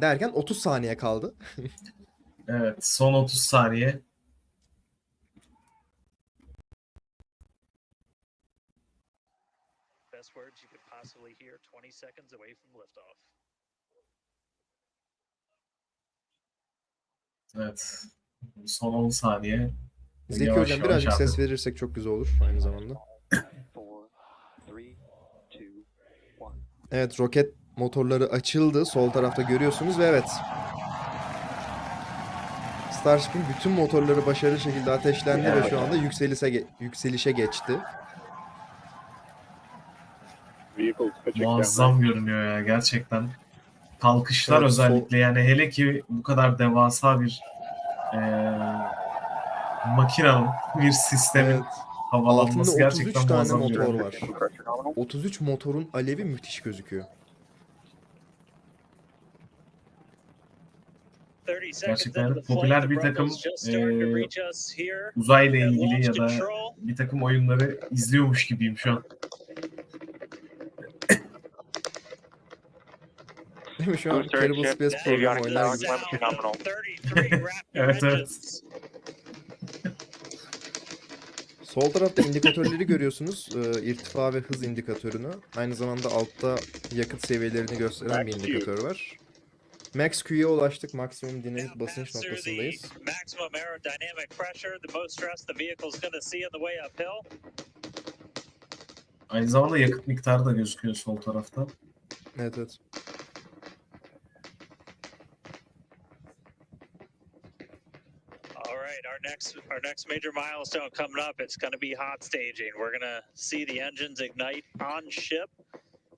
Derken 30 saniye kaldı. Evet son 30 saniye. Best words you could possibly hear 20 seconds away from liftoff. Evet. Son 10 saniye. Zeki Yavaş hocam birazcık ses verirsek çok güzel olur aynı zamanda. Evet roket motorları açıldı. Sol tarafta görüyorsunuz ve evet. Starship'in bütün motorları başarılı şekilde ateşlendi ve şu anda yükselişe ge- yükselişe geçti. Muazzam görünüyor ya gerçekten. Kalkışlar Evet, sol- özellikle yani hele ki bu kadar devasa bir eee makinenin bir sistemin Evet. Altında havalanması 33 gerçekten tane muazzam motor görünüyor. var. Pressure nominal. 33 motorun alevi müthiş gözüküyor. 30 seconds Gerçekten popüler bir takım, here Uzayla ilgili ya da bir takım oyunları izliyormuş gibiyim şu an. Değil mi şu an Terrible Space programı oynar gibi. sound, Phenomenal. 33 Raptor Evet, evet. Sol tarafta indikatörleri görüyorsunuz. İrtifa ve hız indikatörünü. Aynı zamanda altta yakıt seviyelerini gösteren bir indikatör var. Max Q'ye ulaştık. Maksimum dinamik basınç noktasındayız. maximum aerodynamic pressure, the most stress the vehicle's going to see on the way uphill. Aynı zamanda yakıt miktarı da gözüküyor sol tarafta. Evet evet. All right, our next our next major milestone coming up. It's going to be hot staging. We're going to see the engines ignite on ship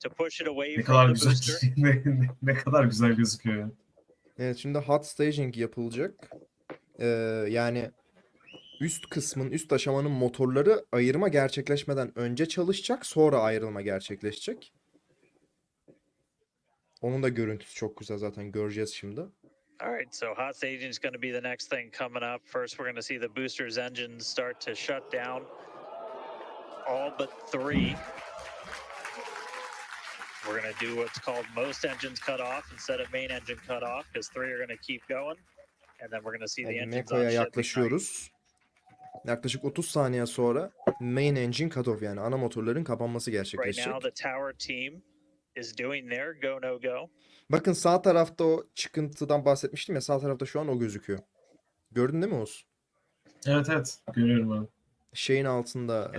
to push it away Ne from kadar the güzel booster. ne, ne- ne kadar güzel gözüküyor ya. Evet şimdi hot staging yapılacak. Ee, yani üst kısmın, üst aşamanın motorları ayırma gerçekleşmeden önce çalışacak, sonra ayrılma gerçekleşecek. Onun da görüntüsü çok güzel zaten göreceğiz şimdi. All right, so hot staging is going to be the next thing coming up. First, we're going to see the booster's engines start to shut down. All but three. We're going to do what's called most engines cut off instead of main engine cut off because three are going to keep going. And then we're going to see the Yani engines Meko'ya yaklaşıyoruz. Yaklaşık 30 saniye sonra main engine cutoff yani ana motorların kapanması Right gerçekleşecek. now, the tower team is doing their go no go. Bakın sağ tarafta o çıkıntıdan bahsetmiştim ya sağ tarafta şu an o gözüküyor. Gördün değil mi Oğuz? Evet evet görüyorum abi. Şeyin altında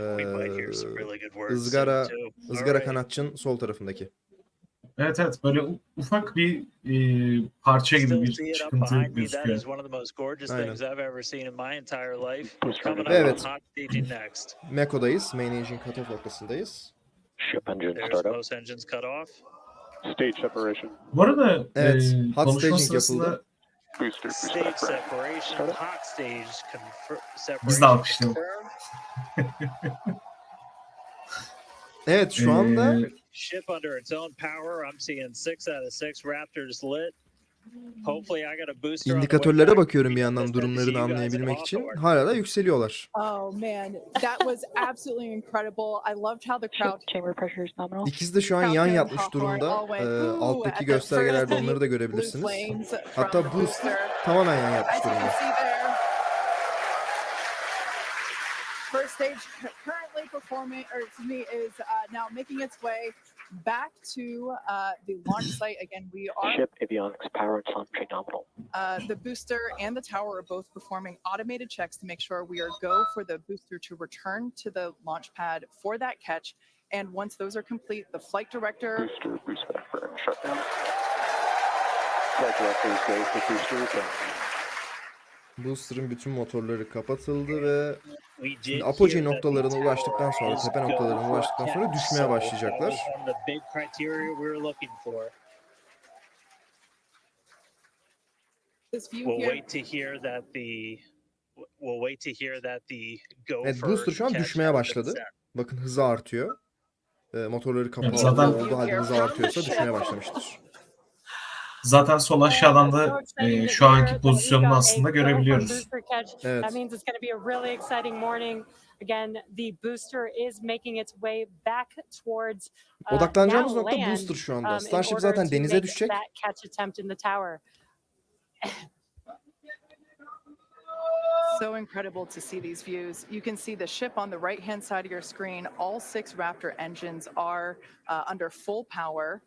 words. ızgara- ızgara right. kanatçın sol tarafındaki. Evet evet böyle ufak bir e, parça gibi bir çıkıntı gözüküyor. Aynen. Evet. Meko'dayız. Main engine cutoff noktasındayız. Ship engine startup. most engines cut off. Stage separation. Bu arada Evet, e, hot staging yapıldı. Booster, Stage booster. separation, Startup. hot stage confir- Biz separation de alkışlayalım. Evet şu anda e, Ship under its own power. I'm seeing six out of six Raptors lit. Hopefully I got a booster indikatörlere bakıyorum bir yandan durumlarını anlayabilmek için. Hala da yükseliyorlar. Oh man, that was absolutely incredible. I loved how the crowd chamber pressure is nominal. İkisi de şu an yan yatmış durumda. Ee, alttaki göstergelerde onları da görebilirsiniz. Hatta booster. tamamen yan yatmış durumda. Stage currently performing, or excuse me, is uh, now making its way back to uh, the launch site. Again, we are Ship avionics power and telemetry nominal. uh, the booster and the tower are both performing automated checks to make sure we are go for the booster to return to the launch pad for that catch. And once those are complete, the flight director Booster, boost backburn, shutdown. Flight directors go for booster return. Booster'ın bütün motorları kapatıldı ve Şimdi apogee noktalarına ulaştıktan sonra, tepe noktalarına ulaştıktan sonra düşmeye başlayacaklar. Evet, booster şu an düşmeye başladı. Bakın hızı artıyor. Ee, motorları kapalı zaten- olduğu halde hızı artıyorsa düşmeye başlamıştır. Zaten sol aşağıdan da e, şu anki pozisyonunu aslında görebiliyoruz. Evet. Again, the booster is making its way back towards uh, Odaklanacağımız nokta land, booster şu anda. um, Starship zaten denize düşecek. That catch attempt in the tower. So incredible to see these views. You can see the ship on the right hand side of your screen. All six Raptor engines are uh, under full power.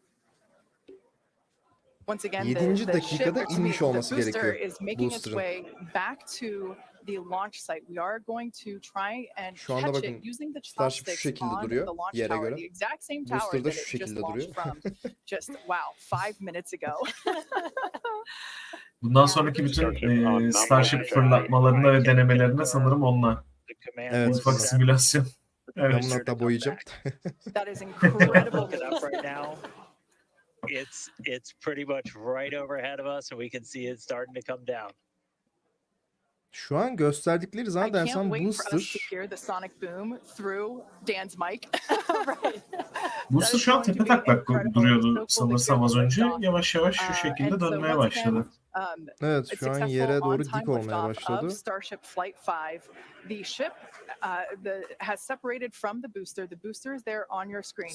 Once again, the, Yedinci the ship, dakikada inmiş olması booster gerekiyor, is making its booster'ın. way back to the launch site. We are going to try and Şu anda catch bakın, it using the Starship şu şekilde on duruyor, the launch yere tower, göre. the exact same tower Booster da that şu it just şekilde launched duruyor. from just wow five minutes ago. Bundan sonraki bütün Starship e, Starship nominal fırlatmalarında ve denemelerinde sanırım onunla. The command Evet. Mutfak simülasyon. Ben Evet. bunu hatta boyayacağım. It's it's pretty much right overhead of us, and we can see it starting to come down. Şu an gösterdikleri I zannedersem can't wait for us to booster. hear the sonic boom through Dan's mic. right. Booster şu an tepe taklak duruyordu sanırsam az önce. Yavaş yavaş şu Uh, şekilde dönmeye başladı. Um, Evet şu an successful yere doğru dik olmaya liftoff başladı. Of Starship Flight 5. The ship uh, the, has separated from the booster. The booster is there on your screen.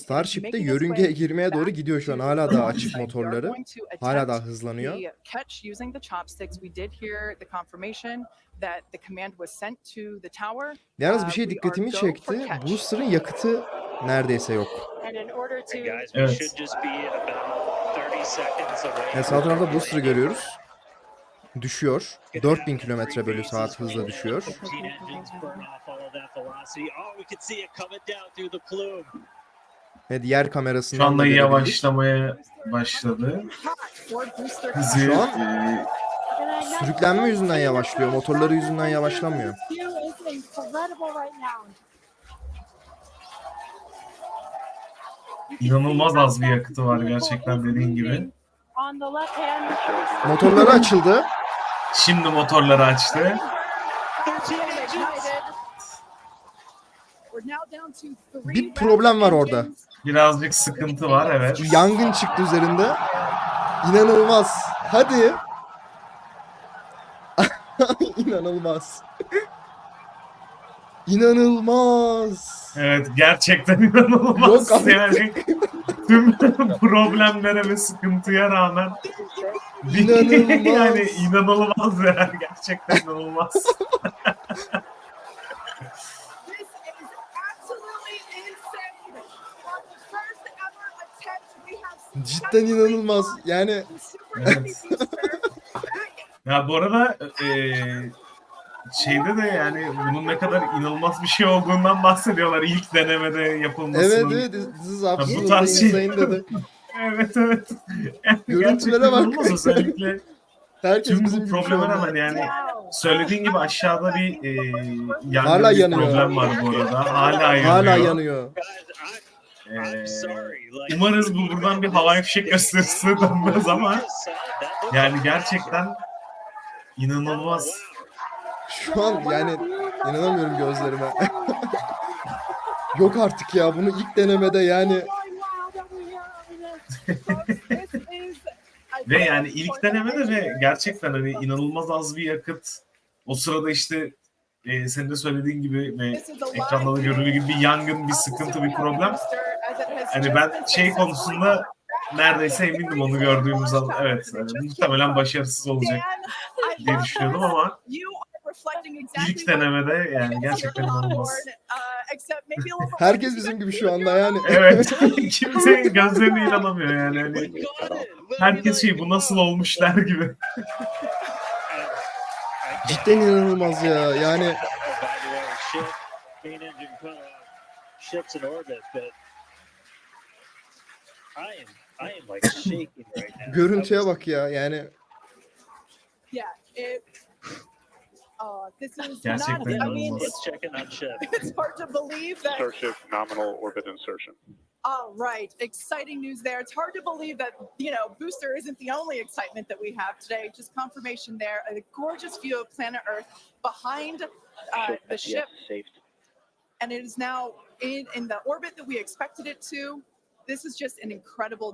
Yörüngeye way girmeye doğru gidiyor şu an. Hala daha açık motorları. Hala daha hızlanıyor. catch using the chopsticks. We did hear the confirmation that the command was sent to the tower. Yalnız Uh, bir şey we are dikkatimi çekti. Booster'ın yakıtı neredeyse yok. And in order to And guys, we Evet. should just be about 30 seconds away. Yani sağ tarafta Booster'ı görüyoruz. Düşüyor. 4000 kilometre bölü saat hızla düşüyor. 15 engines burn off all of that velocity. Oh, Şu kamerasından da anda yavaşlamaya başladı. Hızı Şu an- e, Sürüklenme yüzünden yavaşlıyor. Motorları yüzünden yavaşlamıyor. inanılmaz az bir yakıtı var gerçekten dediğin gibi. Motorları açıldı. Şimdi motorları açtı. Bir problem var orada. Birazcık sıkıntı var evet. Yangın çıktı üzerinde. İnanılmaz. Hadi. İnanılmaz. İnanılmaz. Evet gerçekten inanılmaz Yok yani. Tüm problemlere ve sıkıntıya rağmen İnanılmaz. yani inanılmaz yani gerçekten inanılmaz. Cidden inanılmaz. Yani Evet. Ya bu arada eee, şeyde de yani bunun ne kadar inanılmaz bir şey olduğundan bahsediyorlar ilk denemede evet yapılmasının. evet this is bu tarz şey-. evet evet. Yani Görüntülere bak. özellikle Herkes tüm bizim bu probleme rağmen yani söylediğin gibi aşağıda bir eee yangın Hala bir yanıyor. problem var bu arada. Hala yanıyor. Hala yanıyor. Like, umarız bu buradan bir havai fişek gösterisi dönmez ama yani gerçekten inanılmaz. Şu an yani inanamıyorum gözlerime. Yok artık ya bunu ilk denemede yani Ve yani ilk denemede ve gerçekten hani inanılmaz az bir yakıt. O sırada işte e, senin de söylediğin gibi ve ekranda da görüldüğü gibi bir yangın, bir sıkıntı, bir problem. Hani ben şey konusunda neredeyse emindim onu gördüğümüz an. Evet, hani muhtemelen başarısız olacak diye düşünüyordum ama ilk denemede yani gerçekten inanılmaz. Herkes bizim gibi şu anda yani. Evet, kimse gözlerine inanamıyor yani. Hani herkes şey bu nasıl olmuş der gibi. Cidden inanılmaz ya yani Oh, görüntüye bak ya yani Yeah, it. Uh, this is Gerçekten not. I mean, inanılmaz. Let's check in on ship. it's hard to believe that. Starship nominal orbit insertion. All right, exciting news there. It's hard to believe that you know Booster isn't the only excitement that we have today. Just confirmation there. A gorgeous view of planet Earth behind uh, the ship, and it is now in in the orbit that we expected it to. This is just an incredible